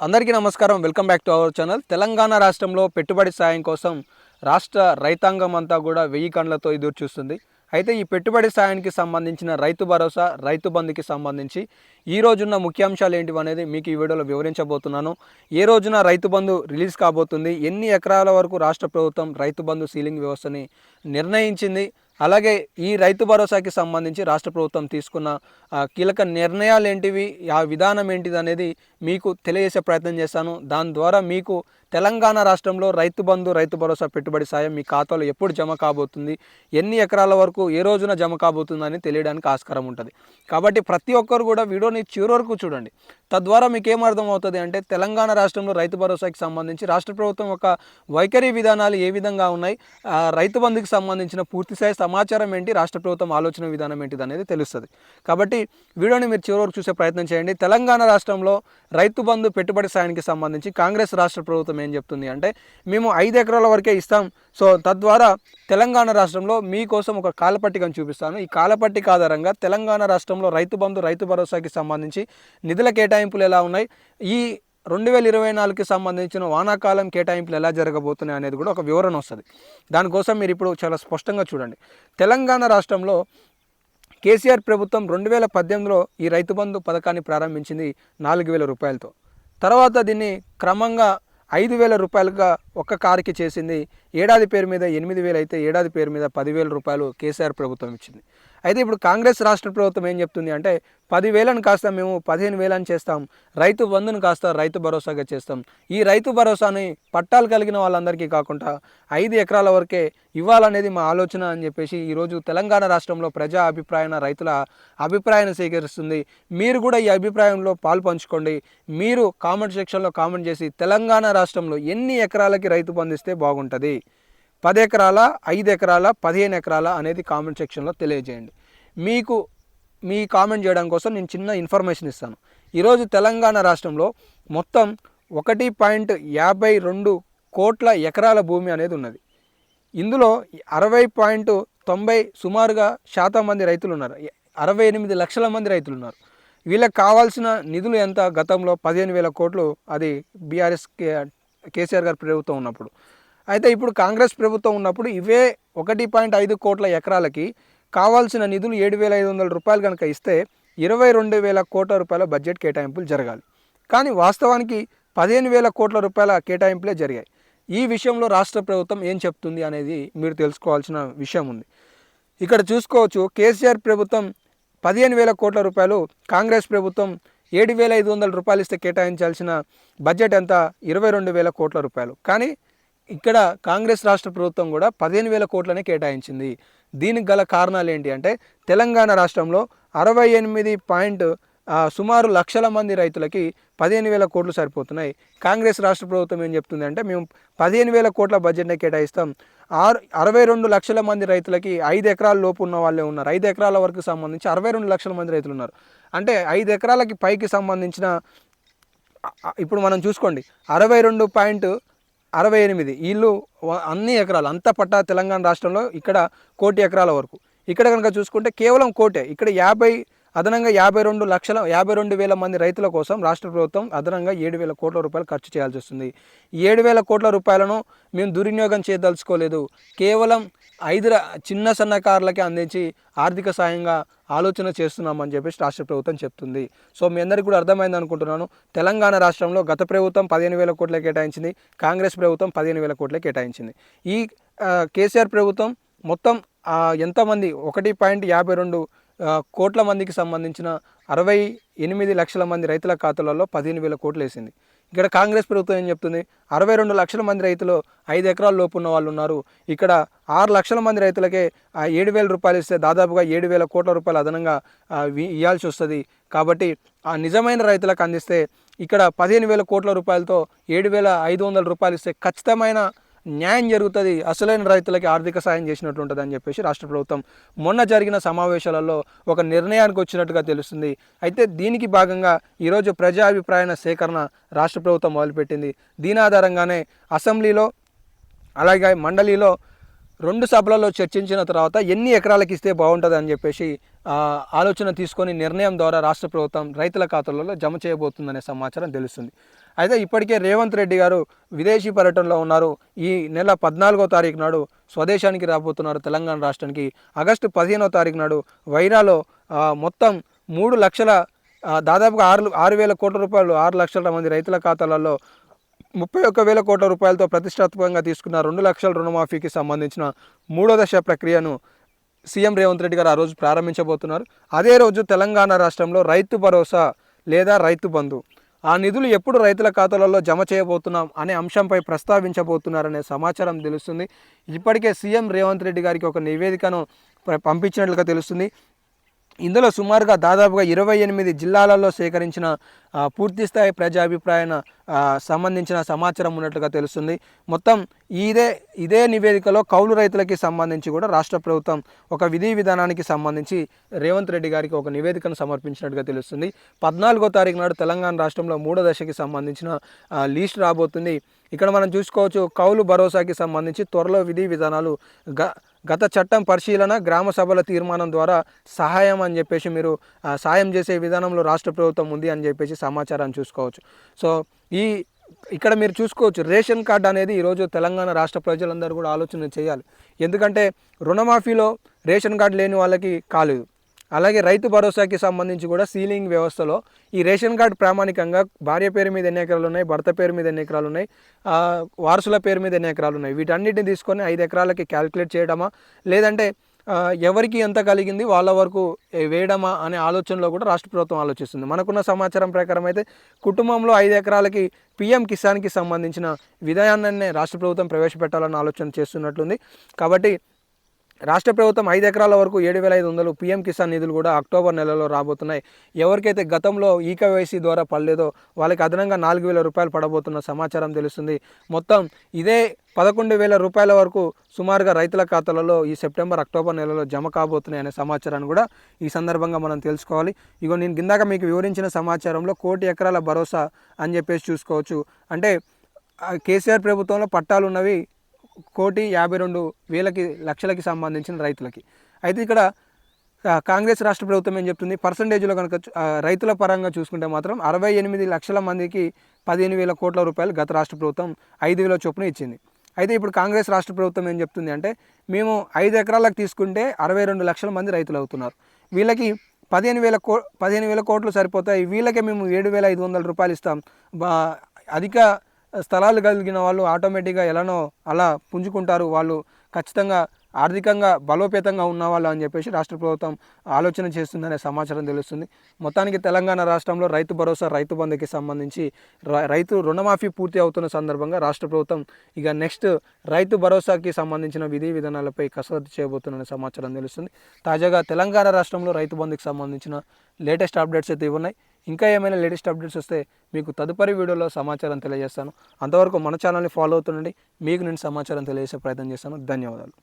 అందరికీ నమస్కారం. Welcome back to our channel. Telangana రాష్ట్రంలో పెట్టుబడి సాయం కోసం రాష్ట్ర రైతాంగం అంతా కూడా వెయ్యి కండ్లతో ఎదురు చూస్తుంది. అయితే ఈ పెట్టుబడి సాయానికి సంబంధించిన రైతు భరోసా రైతు బంధుకి సంబంధించి ఈ రోజున్న ముఖ్యాంశాలు ఏంటివి అనేది మీకు ఈ వీడియోలో వివరించబోతున్నాను. ఏ రోజున రైతు బంధు రిలీజ్ కాబోతుంది? ఎన్ని ఎకరాల వరకు రాష్ట్ర ప్రభుత్వం రైతు బంధు సీలింగ్ వ్యవస్థని నిర్ణయించింది? అలాగే ఈ రైతు భరోసాకి సంబంధించి రాష్ట్ర ప్రభుత్వం తీసుకున్న కీలక నిర్ణయాలు ఏంటివి ఆ విధానం ఏంటిది అనేది మీకు తెలియజేసే ప్రయత్నం చేస్తాను. దాని ద్వారా మీకు తెలంగాణ రాష్ట్రంలో రైతు బంధు రైతు భరోసా పెట్టుబడి సాయం మీ ఖాతాలో ఎప్పుడు జమ కాబోతుంది ఎన్ని ఎకరాల వరకు ఏ రోజున జమ కాబోతుందని తెలియడానికి ఆస్కారం ఉంటుంది. కాబట్టి ప్రతి ఒక్కరు కూడా వీడియోని చివరి వరకు చూడండి. తద్వారా మీకు ఏం అవుతుంది అంటే తెలంగాణ రాష్ట్రంలో రైతు భరోసాకి సంబంధించి రాష్ట్ర ప్రభుత్వం యొక్క వైఖరి విధానాలు ఏ విధంగా ఉన్నాయి? రైతు బంధుకి సంబంధించిన పూర్తి స్థాయి సమాచారం ఏంటి? రాష్ట్ర ప్రభుత్వం ఆలోచన విధానం ఏంటిది అనేది తెలుస్తుంది. కాబట్టి వీడియోని మీరు చివరి వరకు చూసే ప్రయత్నం చేయండి. తెలంగాణ రాష్ట్రంలో రైతు బంధు పెట్టుబడి సాయానికి సంబంధించి కాంగ్రెస్ రాష్ట్ర ప్రభుత్వం ఏం చెప్తుంది అంటే మేము ఐదు ఎకరాల వరకే ఇస్తాం. సో తద్వారా తెలంగాణ రాష్ట్రంలో మీకోసం ఒక కాలపట్టికను చూపిస్తాను. ఈ కాలపట్టిక ఆధారంగా తెలంగాణ రాష్ట్రంలో రైతు బంధు రైతు భరోసాకి సంబంధించి నిధుల కేటాయింపులు ఎలా ఉన్నాయి? ఈ రెండు వేల ఇరవై నాలుగుకి సంబంధించిన వానాకాలం కేటాయింపులు ఎలా జరగబోతున్నాయి అనేది కూడా ఒక వివరణ వస్తుంది. దానికోసం మీరు ఇప్పుడు చాలా స్పష్టంగా చూడండి. తెలంగాణ రాష్ట్రంలో కేసీఆర్ ప్రభుత్వం రెండు వేల పద్దెనిమిదిలో ఈ రైతు బంధు పథకాన్ని ప్రారంభించింది నాలుగు వేల రూపాయలతో. తర్వాత దీన్ని క్రమంగా ఐదు వేల రూపాయలుగా ఒక్క కారుకి చేసింది. ఏడాది పేరు మీద ఎనిమిది వేలు అయితే ఏడాది పేరు మీద పదివేల రూపాయలు కేసీఆర్ ప్రభుత్వం ఇచ్చింది. అయితే ఇప్పుడు కాంగ్రెస్ రాష్ట్ర ప్రభుత్వం ఏం చెప్తుంది అంటే పదివేలను కాస్త మేము పదిహేను వేలని చేస్తాం రైతు బంధును కాస్త రైతు భరోసాగా చేస్తాం. ఈ రైతు భరోసాని పట్టాలు కలిగిన వాళ్ళందరికీ కాకుండా ఐదు ఎకరాల వరకే ఇవ్వాలనేది మా ఆలోచన అని చెప్పేసి ఈరోజు తెలంగాణ రాష్ట్రంలో ప్రజా అభిప్రాయాన్ని రైతుల అభిప్రాయాన్ని సేకరిస్తుంది మీరు కూడా ఈ అభిప్రాయంలో పాలు పంచుకోండి. మీరు కామెంట్ సెక్షన్లో కామెంట్ చేసి తెలంగాణ రాష్ట్రంలో ఎన్ని ఎకరాలకి రైతు బంధిస్తే బాగుంటుంది? పది ఎకరాల ఐదు ఎకరాల పదిహేను ఎకరాల అనేది కామెంట్ సెక్షన్లో తెలియజేయండి. మీకు మీ కామెంట్ చేయడం కోసం నేను చిన్న ఇన్ఫర్మేషన్ ఇస్తాను. ఈరోజు తెలంగాణ రాష్ట్రంలో మొత్తం ఒకటి పాయింట్ యాభై రెండు కోట్ల ఎకరాల భూమి అనేది ఉన్నది. ఇందులో అరవై పాయింట్ తొంభై సుమారుగా శాతం మంది రైతులు ఉన్నారు. అరవై ఎనిమిది లక్షల మంది రైతులు ఉన్నారు. వీళ్ళకి కావాల్సిన నిధులు ఎంత? గతంలో పదిహేను వేల కోట్లు అది బీఆర్ఎస్ కేసీఆర్ గారి ప్రభుత్వం ఉన్నప్పుడు. అయితే ఇప్పుడు కాంగ్రెస్ ప్రభుత్వం ఉన్నప్పుడు ఇవే ఒకటి పాయింట్ ఐదు కోట్ల ఎకరాలకి కావాల్సిన నిధులు ఏడు వేల ఐదు వందల రూపాయలు కనుక ఇస్తే ఇరవై రెండు వేల కోట్ల రూపాయల బడ్జెట్ కేటాయింపులు జరగాలి. కానీ వాస్తవానికి పదిహేను వేల కోట్ల రూపాయల కేటాయింపులే జరిగాయి. ఈ విషయంలో రాష్ట్ర ప్రభుత్వం ఏం చెప్తుంది అనేది మీరు తెలుసుకోవాల్సిన విషయం ఉంది. ఇక్కడ చూసుకోవచ్చు కేసీఆర్ ప్రభుత్వం పదిహేను వేల కోట్ల రూపాయలు కాంగ్రెస్ ప్రభుత్వం ఏడు వేల ఐదు వందల రూపాయలు ఇస్తే కేటాయించాల్సిన బడ్జెట్ ఎంత? ఇరవై రెండు వేల కోట్ల రూపాయలు. కానీ ఇక్కడ కాంగ్రెస్ రాష్ట్ర ప్రభుత్వం కూడా పదిహేను వేల కోట్లనే కేటాయించింది. దీనికి గల కారణాలు ఏంటి అంటే తెలంగాణ రాష్ట్రంలో అరవై ఎనిమిది పాయింట్ సుమారు లక్షల మంది రైతులకి పదిహేను వేల కోట్లు సరిపోతున్నాయి. కాంగ్రెస్ రాష్ట్ర ప్రభుత్వం ఏం చెప్తుంది అంటే మేము పదిహేను వేల కోట్ల బడ్జెట్నే కేటాయిస్తాం. ఆరు అరవై రెండు లక్షల మంది రైతులకి ఐదు ఎకరాల లోపు ఉన్న వాళ్ళే ఉన్నారు. ఐదు ఎకరాల వరకు సంబంధించి అరవై రెండు లక్షల మంది రైతులు ఉన్నారు. అంటే ఐదు ఎకరాలకి పైకి సంబంధించిన ఇప్పుడు మనం చూసుకోండి. అరవై రెండు పాయింట్ అరవై ఎనిమిది వీళ్ళు అన్ని ఎకరాలు అంత పట్టా తెలంగాణ రాష్ట్రంలో ఇక్కడ కోటి ఎకరాల వరకు. ఇక్కడ కనుక చూసుకుంటే కేవలం కోటే ఇక్కడ యాభై అదనంగా యాభై రెండు లక్షల యాభై రెండు వేల మంది రైతుల కోసం రాష్ట్ర ప్రభుత్వం అదనంగా ఏడు వేల కోట్ల రూపాయలు ఖర్చు చేయాల్సి వస్తుంది. ఏడు వేల కోట్ల రూపాయలను మేము దుర్వినియోగం చేయదలుచుకోలేదు. కేవలం ఐదు చిన్న సన్నకారులకి అందించి ఆర్థిక సాయంగా ఆలోచన చేస్తున్నామని చెప్పేసి రాష్ట్ర ప్రభుత్వం చెప్తుంది. సో మీ అందరికీ కూడా అర్థమైంది అనుకుంటున్నాను. తెలంగాణ రాష్ట్రంలో గత ప్రభుత్వం పదిహేను వేల కోట్లే కేటాయించింది. కాంగ్రెస్ ప్రభుత్వం పదిహేను వేల కోట్ల కేటాయించింది. ఈ కేసీఆర్ ప్రభుత్వం మొత్తం ఎంతమంది? ఒకటి పాయింట్ యాభై రెండు కోట్ల మందికి సంబంధించిన అరవై ఎనిమిది లక్షల మంది రైతుల ఖాతాలలో పదిహేను వేల కోట్లు వేసింది. ఇక్కడ కాంగ్రెస్ ప్రభుత్వం ఏం చెప్తుంది? అరవై రెండు లక్షల మంది రైతులు ఐదు ఎకరాల లోపు ఉన్న వాళ్ళు ఉన్నారు. ఇక్కడ ఆరు లక్షల మంది రైతులకే ఏడు వేల రూపాయలు ఇస్తే దాదాపుగా ఏడు వేల కోట్ల రూపాయలు అదనంగా ఇవ్వాల్సి వస్తుంది. కాబట్టి ఆ నిజమైన రైతులకు అందిస్తే ఇక్కడ పదిహేను వేల కోట్ల రూపాయలతో ఏడు వేల ఐదు వందల రూపాయలు ఇస్తే ఖచ్చితమైన న్యాయం జరుగుతుంది. అసలైన రైతులకి ఆర్థిక సాయం చేసినట్లు ఉంటుంది అని చెప్పేసి రాష్ట్ర ప్రభుత్వం మొన్న జరిగిన సమావేశాలలో ఒక నిర్ణయానికి వచ్చినట్టుగా తెలుస్తుంది. అయితే దీనికి భాగంగా ఈరోజు ప్రజాభిప్రాయ సేకరణ రాష్ట్ర ప్రభుత్వం మొదలుపెట్టింది. దీని ఆధారంగానే అసెంబ్లీలో అలాగే మండలిలో రెండు సభలలో చర్చించిన తర్వాత ఎన్ని ఎకరాలకు ఇస్తే బాగుంటుంది అని చెప్పేసి ఆలోచన తీసుకొని నిర్ణయం ద్వారా రాష్ట్ర ప్రభుత్వం రైతుల ఖాతాలలో జమ చేయబోతుందనే సమాచారం తెలుస్తుంది. అయితే ఇప్పటికే రేవంత్ రెడ్డి గారు విదేశీ పర్యటనలో ఉన్నారు. ఈ నెల పద్నాలుగో తారీఖు నాడు స్వదేశానికి రాబోతున్నారు తెలంగాణ రాష్ట్రానికి. ఆగస్టు పదిహేనో తారీఖు నాడు వైరాలో మొత్తం మూడు లక్షల దాదాపుగా ఆరు ఆరు వేల కోట్ల రూపాయలు ఆరు లక్షల మంది రైతుల ఖాతాలలో ముప్పై ఒక్క వేల కోట్ల రూపాయలతో ప్రతిష్టాత్మకంగా తీసుకున్న రెండు లక్షల రుణమాఫీకి సంబంధించిన మూడో దశ ప్రక్రియను సీఎం రేవంత్ రెడ్డి గారు ఆ రోజు ప్రారంభించబోతున్నారు. అదే రోజు తెలంగాణ రాష్ట్రంలో రైతు భరోసా లేదా రైతు బంధు. ఆ నిధులు ఎప్పుడు రైతుల ఖాతాలలో జమ చేయబోతున్నాం అనే అంశంపై ప్రస్తావించబోతున్నారనే సమాచారం తెలుస్తుంది. ఇప్పటికే సీఎం రేవంత్ రెడ్డి గారికి ఒక నివేదికను పంపించినట్లుగా తెలుస్తుంది. ఇందులో సుమారుగా దాదాపుగా ఇరవై ఎనిమిది జిల్లాలలో సేకరించిన పూర్తిస్థాయి పూర్తి ప్రజాభిప్రాయాన సంబంధించిన సమాచారం ఉన్నట్లుగా తెలుస్తుంది. మొత్తం ఇదే ఇదే నివేదికలో కౌలు రైతులకి సంబంధించి కూడా రాష్ట్ర ప్రభుత్వం ఒక విధి విధానానికి సంబంధించి రేవంత్ రెడ్డి గారికి ఒక నివేదికను సమర్పించినట్టుగా తెలుస్తుంది. పద్నాలుగో తారీఖు నాడు తెలంగాణ రాష్ట్రంలో మూడో దశకి సంబంధించిన లీస్ట్ రాబోతుంది. ఇక్కడ మనం చూసుకోవచ్చు కౌలు భరోసాకి సంబంధించి త్వరలో విధి విధానాలు గ గత చట్టం పరిశీలన గ్రామ సభల తీర్మానం ద్వారా సహాయం అని చెప్పేసి మీరు సాయం చేసే విధానంలో రాష్ట్ర ప్రభుత్వం ఉంది అని చెప్పేసి సమాచారాన్ని చూసుకోవచ్చు. సో ఈ ఇక్కడ మీరు చూసుకోవచ్చు రేషన్ కార్డు అనేది ఈరోజు తెలంగాణ రాష్ట్ర ప్రజలందరూ కూడా ఆలోచన చేయాలి. ఎందుకంటే రుణమాఫీలో రేషన్ కార్డు లేని వాళ్ళకి కాలేదు. అలాగే రైతు భరోసాకి సంబంధించి కూడా సీలింగ్ వ్యవస్థలో ఈ రేషన్ కార్డు ప్రామాణికంగా భార్య పేరు మీద ఎన్ని ఎకరాలు ఉన్నాయి భర్త పేరు మీద ఎన్ని ఎకరాలు ఉన్నాయి వారసుల పేరు మీద ఎన్ని ఎకరాలు ఉన్నాయి వీటన్నిటిని తీసుకొని ఐదు ఎకరాలకి క్యాలిక్యులేట్ చేయడమా? లేదంటే ఎవరికి ఎంత కలిగింది వాళ్ళ వరకు వేయడమా అనే ఆలోచనలో కూడా రాష్ట్ర ప్రభుత్వం ఆలోచిస్తుంది. మనకున్న సమాచారం ప్రకారం అయితే కుటుంబంలో ఐదు ఎకరాలకి పిఎం కిసాన్కి సంబంధించిన విధానాన్ని రాష్ట్ర ప్రభుత్వం ప్రవేశపెట్టాలన్న ఆలోచన చేస్తున్నట్లుంది. కాబట్టి రాష్ట్ర ప్రభుత్వం ఐదు ఎకరాల వరకు ఏడు వేల ఐదు వందలు పీఎం కిసాన్ నిధులు కూడా అక్టోబర్ నెలలో రాబోతున్నాయి. ఎవరికైతే గతంలో ఈకేవైసీ ద్వారా పడలేదో వాళ్ళకి అదనంగా నాలుగు వేల రూపాయలు పడబోతున్న సమాచారం తెలుస్తుంది. మొత్తం ఇదే పదకొండు వేల రూపాయల వరకు సుమారుగా రైతుల ఖాతాలలో ఈ సెప్టెంబర్ అక్టోబర్ నెలలో జమ కాబోతున్నాయి అనే సమాచారాన్ని కూడా ఈ సందర్భంగా మనం తెలుసుకోవాలి. ఇగో నేను కిందాక మీకు వివరించిన సమాచారంలో కోటి ఎకరాల భరోసా అని చెప్పేసి చూసుకోవచ్చు. అంటే కేసీఆర్ ప్రభుత్వంలో పట్టాలు ఉన్నవి కోటి యాభై రెండు వేలకి లక్షలకి సంబంధించిన రైతులకి. అయితే ఇక్కడ కాంగ్రెస్ రాష్ట్ర ప్రభుత్వం ఏం చెప్తుంది? పర్సంటేజ్లో కనుక రైతుల పరంగా చూసుకుంటే మాత్రం అరవై ఎనిమిది లక్షల మందికి పదిహేను వేల కోట్ల రూపాయలు గత రాష్ట్ర ప్రభుత్వం ఐదు వేల చొప్పున ఇచ్చింది. అయితే ఇప్పుడు కాంగ్రెస్ రాష్ట్ర ప్రభుత్వం ఏం చెప్తుంది అంటే మేము ఐదు ఎకరాలకు తీసుకుంటే అరవై రెండు లక్షల మంది రైతులు అవుతున్నారు. వీళ్ళకి పదిహేను వేల కో పదిహేను వేల కోట్లు సరిపోతాయి. వీళ్ళకే మేము ఏడు వేల ఐదు వందల రూపాయలు ఇస్తాం. బా అధిక స్థలాలు కలిగిన వాళ్ళు ఆటోమేటిక్గా ఎలానో అలా పుంజుకుంటారు. వాళ్ళు ఖచ్చితంగా ఆర్థికంగా బలోపేతంగా ఉన్న వాళ్ళు అని చెప్పేసి రాష్ట్ర ప్రభుత్వం ఆలోచన చేస్తుందనే సమాచారం తెలుస్తుంది. మొత్తానికి తెలంగాణ రాష్ట్రంలో రైతు భరోసా రైతు బంధుకి సంబంధించి ర- రైతు రుణమాఫీ పూర్తి అవుతున్న సందర్భంగా రాష్ట్ర ప్రభుత్వం ఇక నెక్స్ట్ రైతు భరోసాకి సంబంధించిన విధి విధానాలపై కసరత్తు చేయబోతున్న సమాచారం తెలుస్తుంది. తాజాగా తెలంగాణ రాష్ట్రంలో రైతు బంధుకి సంబంధించిన లేటెస్ట్ అప్డేట్స్ అయితే ఇవి ఉన్నాయి. ఇంకా ఏమైనా లేటెస్ట్ అప్డేట్స్ వస్తే మీకు తదుపరి వీడియోలో సమాచారం తెలియజేస్తాను. అంతవరకు మన ఛానల్ని ఫాలో అవుతుండండి. మీకు నేను సమాచారం తెలియజేసే ప్రయత్నం చేస్తాను. ధన్యవాదాలు.